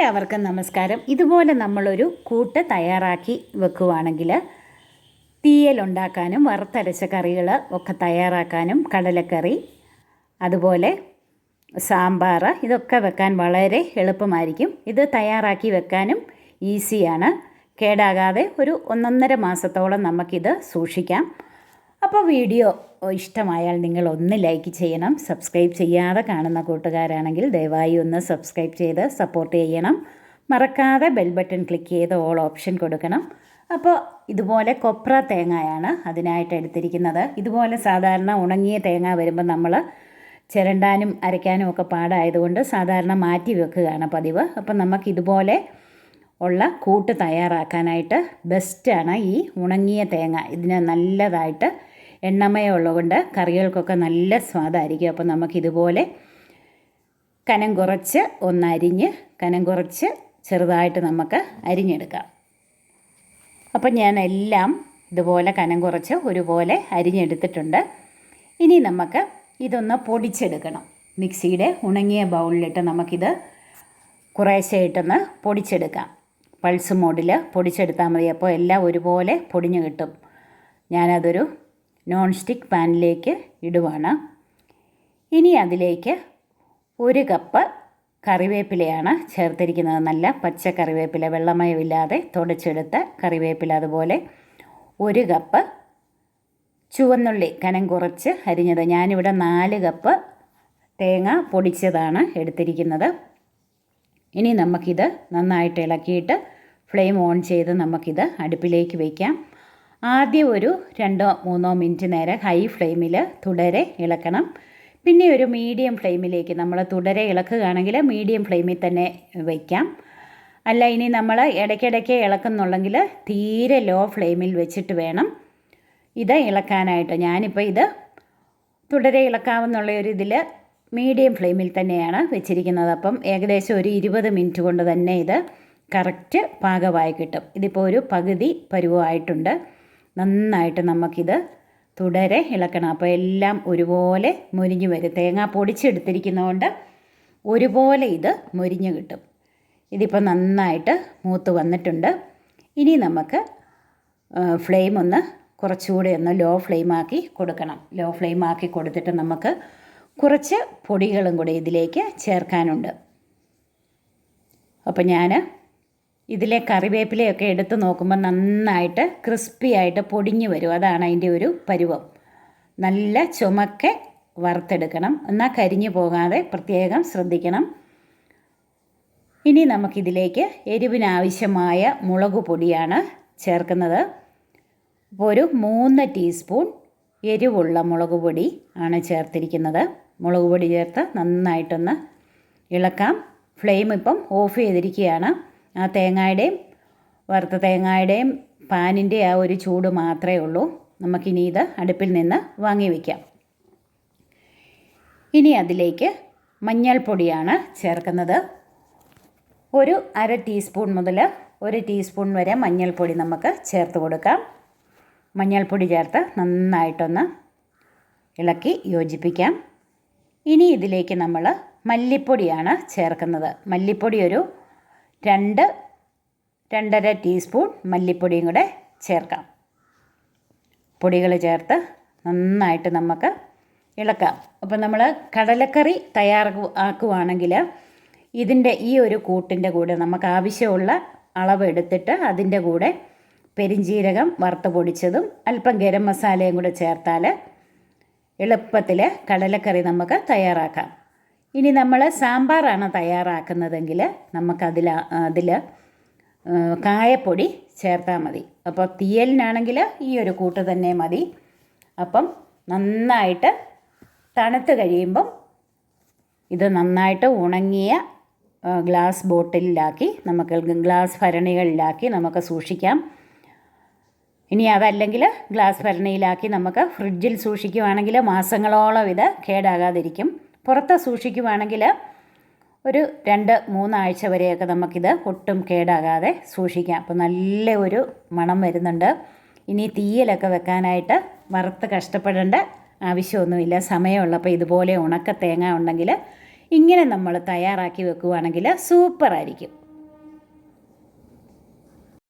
എല്ലാവർക്കും നമസ്കാരം. ഇതുപോലെ നമ്മളൊരു കൂട്ട് തയ്യാറാക്കി വെക്കുവാണെങ്കിൽ തീയലുണ്ടാക്കാനും വറുത്തരച്ച കറികൾ ഒക്കെ തയ്യാറാക്കാനും കടലക്കറി അതുപോലെ സാമ്പാർ ഇതൊക്കെ വെക്കാൻ വളരെ എളുപ്പമായിരിക്കും. ഇത് തയ്യാറാക്കി വെക്കാനും ഈസിയാണ്. കേടാകാതെ ഒരു ഒന്നൊന്നര മാസത്തോളം നമുക്കിത് സൂക്ഷിക്കാം. അപ്പോൾ വീഡിയോ ഇഷ്ടമായാൽ നിങ്ങൾ ഒന്ന് ലൈക്ക് ചെയ്യണം സബ്സ്ക്രൈബ് ചെയ്യാതെ കാണുന്ന കൂട്ടുകാരാണെങ്കിൽ ദയവായി ഒന്ന് സബ്സ്ക്രൈബ് ചെയ്ത് സപ്പോർട്ട് ചെയ്യണം. മറക്കാതെ ബെൽ ബട്ടൺ ക്ലിക്ക് ചെയ്ത് ഓൾ ഓപ്ഷൻ കൊടുക്കണം. അപ്പോൾ ഇതുപോലെ കൊപ്ര തേങ്ങയാണ് അതിനായിട്ട് എടുത്തിരിക്കുന്നത്. ഇതുപോലെ സാധാരണ ഉണങ്ങിയ തേങ്ങ വരുമ്പോൾ നമ്മൾ ചിരണ്ടാനും അരയ്ക്കാനും ഒക്കെ പാടായതുകൊണ്ട് സാധാരണ മാറ്റി വെക്കുകയാണ് പതിവ്. അപ്പം നമുക്ക് ഇതുപോലെ ഉള്ള കൂട്ട് തയ്യാറാക്കാനായിട്ട് ബെസ്റ്റാണ് ഈ ഉണങ്ങിയ തേങ്ങ. ഇതിന് നല്ലതായിട്ട് എണ്ണമയം ഉള്ളതുകൊണ്ട് കറികൾക്കൊക്കെ നല്ല സ്വാദായിരിക്കും. അപ്പോൾ നമുക്കിതുപോലെ കനം കുറച്ച് ഒന്നരിഞ്ഞ് കനം കുറച്ച് ചെറുതായിട്ട് നമുക്ക് അരിഞ്ഞെടുക്കാം. അപ്പം ഞാൻ എല്ലാം ഇതുപോലെ കനം കുറച്ച് ഒരുപോലെ അരിഞ്ഞെടുത്തിട്ടുണ്ട്. ഇനി നമുക്ക് ഇതൊന്ന് പൊടിച്ചെടുക്കണം. മിക്സിയുടെ ഉണങ്ങിയ ബൗളിലിട്ട് നമുക്കിത് കുറേശ്ശെയിട്ടൊന്ന് പൊടിച്ചെടുക്കാം. പൾസ് മോഡിൽ പൊടിച്ചെടുത്താൽ മതി. അപ്പോൾ എല്ലാം ഒരുപോലെ പൊടിഞ്ഞു കിട്ടും. ഞാനതൊരു നോൺ സ്റ്റിക്ക് പാനിലേക്ക് ഇടുവാണ്. ഇനി അതിലേക്ക് ഒരു കപ്പ് കറിവേപ്പിലയാണ് ചേർത്തിരിക്കുന്നത്. നല്ല പച്ച കറിവേപ്പില വെള്ളമയമില്ലാതെ തുടച്ചെടുത്ത കറിവേപ്പില അതുപോലെ ഒരു കപ്പ് ചുവന്നുള്ളി കനം കുറച്ച് അരിഞ്ഞത്. ഞാനിവിടെ നാല് കപ്പ് തേങ്ങ പൊടിച്ചതാണ് എടുത്തിരിക്കുന്നത്. ഇനി നമുക്കിത് നന്നായിട്ട് ഇളക്കിയിട്ട് ഫ്ലെയിം ഓൺ ചെയ്ത് നമുക്കിത് അടുപ്പിലേക്ക് വയ്ക്കാം ആദ്യം ഒരു രണ്ടോ മൂന്നോ മിനിറ്റ് നേരം ഹൈ ഫ്ലെയിമിൽ തുടരെ ഇളക്കണം. പിന്നെ ഒരു മീഡിയം ഫ്ലെയിമിലേക്ക് നമ്മൾ തുടരെ ഇളക്കുകയാണെങ്കിൽ മീഡിയം ഫ്ലെയിമിൽ തന്നെ വയ്ക്കാം. അല്ല ഇനി നമ്മൾ ഇടയ്ക്കിടയ്ക്ക് ഇളക്കുന്നുണ്ടെങ്കിൽ തീരെ ലോ ഫ്ലെയിമിൽ വെച്ചിട്ട് വേണം ഇത് ഇളക്കാനായിട്ട്. ഞാനിപ്പോൾ ഇത് തുടരെ ഇളക്കാവുന്നുള്ള ഒരു ഇതിൽ മീഡിയം ഫ്ലെയിമിൽ തന്നെയാണ് വെച്ചിരിക്കുന്നത്. അപ്പം ഏകദേശം ഒരു ഇരുപത് മിനിറ്റ് കൊണ്ട് തന്നെ ഇത് കറക്റ്റ് പാകമായി കിട്ടും. ഇതിപ്പോൾ ഒരു പകുതി പരുവമായിട്ടുണ്ട്. നന്നായിട്ട് നമുക്കിത് തുടരെ ഇളക്കണം. അപ്പോൾ എല്ലാം ഒരുപോലെ മുരിഞ്ഞു വരും. തേങ്ങ പൊടിച്ചെടുത്തിരിക്കുന്നതുകൊണ്ട് ഒരുപോലെ ഇത് മുരിഞ്ഞു കിട്ടും. ഇതിപ്പോൾ നന്നായിട്ട് മൂത്ത് വന്നിട്ടുണ്ട്. ഇനി നമുക്ക് ഫ്ലെയിം ഒന്ന് കുറച്ചുകൂടി ഒന്ന് ലോ ഫ്ലെയിമാക്കി കൊടുക്കണം. ലോ ഫ്ലെയിമാക്കി കൊടുത്തിട്ട് നമുക്ക് കുറച്ച് പൊടികളും കൂടി ഇതിലേക്ക് ചേർക്കാനുണ്ട്. അപ്പോൾ ഞാൻ ഇതിലെ കറിവേപ്പിലയൊക്കെ എടുത്ത് നോക്കുമ്പോൾ നന്നായിട്ട് ക്രിസ്പി ആയിട്ട് പൊടിഞ്ഞു വരും. അതാണ് അതിന്റെ ഒരു പരുവം. നല്ല ചുമക്കെ വറുത്തെടുക്കണം. എന്നാൽ കരിഞ്ഞു പോകാതെ പ്രത്യേകം ശ്രദ്ധിക്കണം. ഇനി നമുക്കിതിലേക്ക് എരിവിനാവശ്യമായ മുളക് പൊടിയാണ് ചേർക്കുന്നത്. അപ്പോൾ ഒരു മൂന്ന് ടീസ്പൂൺ എരിവുള്ള മുളക് പൊടി ആണ് ചേർത്തിരിക്കുന്നത്. മുളക് പൊടി ചേർത്ത് നന്നായിട്ടൊന്ന് ഇളക്കാം. ഫ്ലെയിം ഇപ്പം ഓഫ് ചെയ്തിരിക്കുകയാണ്. ആ തേങ്ങയുടെയും വറുത്ത തേങ്ങയുടെയും പാനിന്റെ ആ ഒരു ചൂട് മാത്രമേ ഉള്ളൂ. നമുക്കിനി ഇത് അടുപ്പിൽ നിന്ന് വാങ്ങി വയ്ക്കാം ഇനി അതിലേക്ക് മഞ്ഞൾപ്പൊടിയാണ് ചേർക്കുന്നത്. ഒരു അര ടീസ്പൂൺ മുതൽ ഒരു ടീസ്പൂൺ വരെ മഞ്ഞൾപ്പൊടി നമുക്ക് ചേർത്ത് കൊടുക്കാം. മഞ്ഞൾപ്പൊടി ചേർത്ത് നന്നായിട്ടൊന്ന് ഇളക്കി യോജിപ്പിക്കാം. ഇനി ഇതിലേക്ക് നമ്മൾ മല്ലിപ്പൊടിയാണ് ചേർക്കുന്നത്. മല്ലിപ്പൊടി ഒരു രണ്ട് രണ്ടര ടീസ്പൂൺ മല്ലിപ്പൊടിയും കൂടെ ചേർക്കാം. പൊടികൾ ചേർത്ത് നന്നായിട്ട് നമുക്ക് ഇളക്കാം. അപ്പോൾ നമ്മൾ കടലക്കറി തയ്യാറാക്കു ആക്കുവാണെങ്കിൽ ഇതിന്റെ ഈ ഒരു കൂട്ടിന്റെ കൂടെ നമുക്ക് ആവശ്യമുള്ള അളവ് എടുത്തിട്ട് അതിന്റെ കൂടെ പെരിഞ്ജീരകം വറുത്ത് പൊടിച്ചതും അല്പം ഗരം മസാലയും കൂടെ ചേർത്താൽ എളുപ്പത്തിൽ കടലക്കറി നമുക്ക് തയ്യാറാക്കാം. ഇനി നമ്മൾ സാമ്പാറാണ് തയ്യാറാക്കുന്നതെങ്കിൽ നമുക്കതിൽ അതിൽ കായപ്പൊടി ചേർത്താൽ മതി. അപ്പോൾ തീയലിനാണെങ്കിൽ ഈ ഒരു കൂട്ട് തന്നെ മതി. അപ്പം നന്നായിട്ട് തണുത്ത് കഴിയുമ്പം ഇത് നന്നായിട്ട് ഉണങ്ങിയ ഗ്ലാസ് ബോട്ടിലാക്കി നമുക്ക് ഗ്ലാസ് ഭരണികളിലാക്കി നമുക്ക് സൂക്ഷിക്കാം. ഇനി അതല്ലെങ്കിൽ ഗ്ലാസ് ഭരണിയിലാക്കി നമുക്ക് ഫ്രിഡ്ജിൽ സൂക്ഷിക്കുവാണെങ്കിൽ മാസങ്ങളോളം ഇത് കേടാകാതിരിക്കും. പുറത്ത് സൂക്ഷിക്കുവാണെങ്കിൽ ഒരു രണ്ട് മൂന്നാഴ്ച വരെയൊക്കെ നമുക്കിത് ഒട്ടും കേടാകാതെ സൂക്ഷിക്കാം. അപ്പോൾ നല്ല ഒരു മണം വരുന്നുണ്ട്. ഇനി തീയലൊക്കെ വെക്കാനായിട്ട് വറുത്ത് കഷ്ടപ്പെടേണ്ട ആവശ്യമൊന്നുമില്ല. സമയമുള്ളപ്പോൾ ഇതുപോലെ ഉണക്ക തേങ്ങ ഉണ്ടെങ്കിൽ ഇങ്ങനെ നമ്മൾ തയ്യാറാക്കി വെക്കുവാണെങ്കിൽ സൂപ്പറായിരിക്കും.